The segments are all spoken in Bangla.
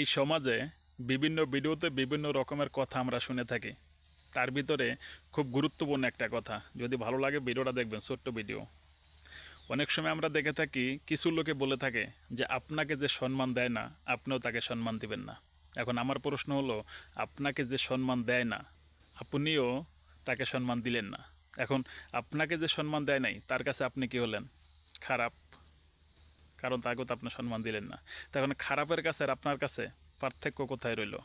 এই সমাজে বিভিন্ন ভিডিওতে বিভিন্ন রকমের কথা আমরা শুনে থাকি। তার ভিতরে খুব গুরুত্বপূর্ণ একটা কথা। যদি ভালো লাগে ভিডিওটা দেখবেন, ছোট্ট ভিডিও। অনেক সময় আমরা দেখে থাকি, কিছু লোকে বলে থাকে যে, আপনাকে যে সম্মান দেয় না, আপনিও তাকে সম্মান দিবেন না। এখন আমার প্রশ্ন হলো, আপনাকে যে সম্মান দেয় না, আপনিও তাকে সম্মান দিলেন না? এখন, আপনাকে যে সম্মান দেয় নাই, তার কাছে আপনি কি হলেন? খারাপ। কারণ তাকেও তো আপনার সম্মান দিলেন না। তো এখন খারাপের কাছে আর আপনার কাছে পার্থক্য কোথায় রইল?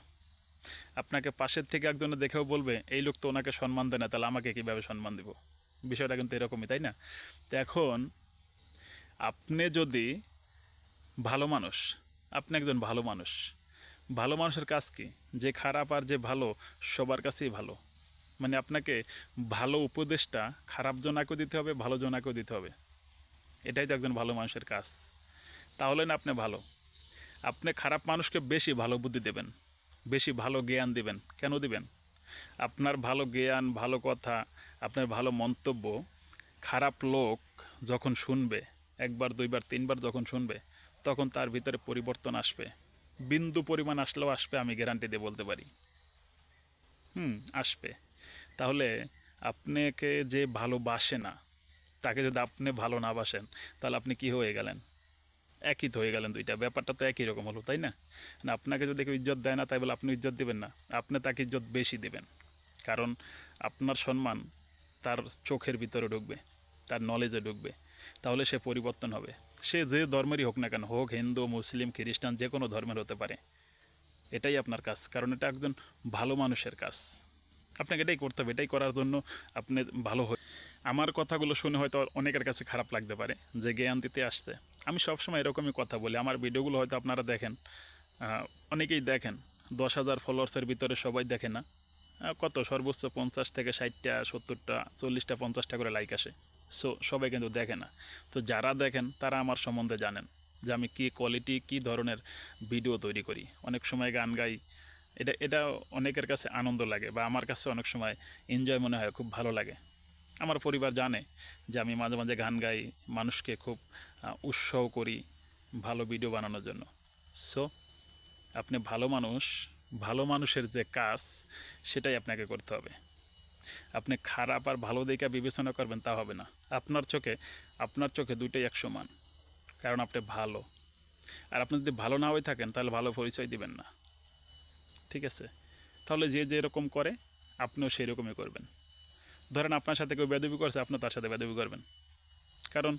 আপনাকে পাশের থেকে একজনে দেখেও বলবে, এই লোক তো ওনাকে সম্মান দেয় না, তাহলে আমাকে কীভাবে সম্মান দিব? বিষয়টা কিন্তু এরকমই, তাই না? তো এখন আপনি যদি ভালো মানুষ, আপনি একজন ভালো মানুষ, ভালো মানুষের কাজ কি? যে খারাপ আর যে ভালো, সবার কাছেই ভালো। মানে আপনাকে ভালো উপদেশটা খারাপ জনাকেও দিতে হবে, ভালো জনাকেও দিতে হবে। এটাই তো একজন ভালো মানুষের কাজ। তাহলে না আপনি ভালো। আপনি খারাপ মানুষকে বেশি ভালো বুদ্ধি দেবেন, বেশি ভালো জ্ঞান দিবেন। কেন দিবেন? আপনার ভালো জ্ঞান, ভালো কথা, আপনার ভালো মন্তব্য, খারাপ লোক যখন শুনবে, একবার, দুইবার, তিনবার যখন শুনবে, তখন তার ভিতরে পরিবর্তন আসবে। বিন্দু পরিমাণ আসলেও আসবে, আমি গ্যারান্টি দিয়ে বলতে পারি। হুম, আসবে। তাহলে আপনাকে যে ভালোবাসে না, তাকে যদি আপনি ভালো না বাসেন, তাহলে আপনি কি হয়ে গেলেন? একই তো হয়ে গেলেন দুইটা। ব্যাপারটা তো একই রকম হলো, তাই না? না, আপনাকে যদি কেউ ইজ্জত দেয় না, তাই বলে আপনি ইজ্জত দেবেন না। আপনি তাকে ইজ্জত বেশি দেবেন, কারণ আপনার সম্মান তার চোখের ভিতরে ঢুকবে, তার নলেজে ঢুকবে। তাহলে সে পরিবর্তন হবে। সে যে ধর্মেরই হোক না কেন, হোক হিন্দু, মুসলিম, খ্রিস্টান, যে কোনো ধর্মের হতে পারে। এটাই আপনার কাজ, কারণ এটা একজন ভালো মানুষের কাজ। আপনাকে এটাই করতে হবে, এটাই করার জন্য আপনি ভালো হয় আমার কথাগুলো শুনে হয়তো অনেকের কাছে খারাপ লাগতে পারে, যে জ্ঞান দিতে আসছে। আমি সবসময় এরকমই কথা বলি, আমার ভিডিওগুলো হয়তো আপনারা দেখেন অনেকেই দেখেন, দশ হাজার ফলোয়ার্সের ভিতরে সবাই দেখে না কত সর্বোচ্চ পঞ্চাশ থেকে ষাটটা, সত্তরটা, চল্লিশটা, পঞ্চাশটা করে লাইক আসে। সো সবাই কিন্তু দেখে না। তো যারা দেখেন, তারা আমার সম্বন্ধে জানেন, যে আমি কী কোয়ালিটি কী ধরনের ভিডিও তৈরি করি। অনেক সময় গান গাই এটা এটা অনেকের কাছে আনন্দ লাগে বা আমার কাছে অনেক সময় এনজয় মনে হয়, খুব ভালো লাগে। আমার পরিবার জানে যে আমি মাঝে মাঝে গান গাই, মানুষকে খুব উৎসাহ করি ভালো ভিডিও বানানোর জন্য। সো আপনি ভালো মানুষ, ভালো মানুষের যে কাজ, সেটাই আপনাকে করতে হবে। আপনি খারাপ আর ভালো দিকে বিবেচনা করবেন তা হবে না। আপনার চোখে আপনার চোখে দুইটাই এক সমান কারণ আপনি ভালো। আর আপনি যদি ভালো না হয়ে থাকেন, তাহলে ভালো পরিচয় দিবেন না। ঠিক আছে? তাহলে যে যেরকম করে, আপনিও সেই রকমই করবেন। ধরেন আপনার সাথে কেউ বেদবি করছে, আপনিও তার সাথে বেদবি করবেন। কারণ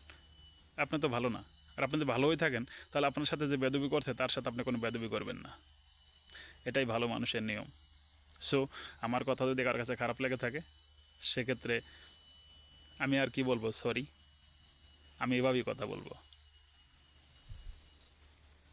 আপনি তো ভালো না। আর আপনি যদি ভালো হয়ে থাকেন, তাহলে আপনার সাথে যে বেদবি করছে, তার সাথে আপনি কোনো বেদবি করবেন না। এটাই ভালো মানুষের নিয়ম। সো আমার কথা যদি কার কাছে খারাপ লেগে থাকে, সেক্ষেত্রে আমি আর কি বলব? সরি আমি এভাবেই কথা বলব।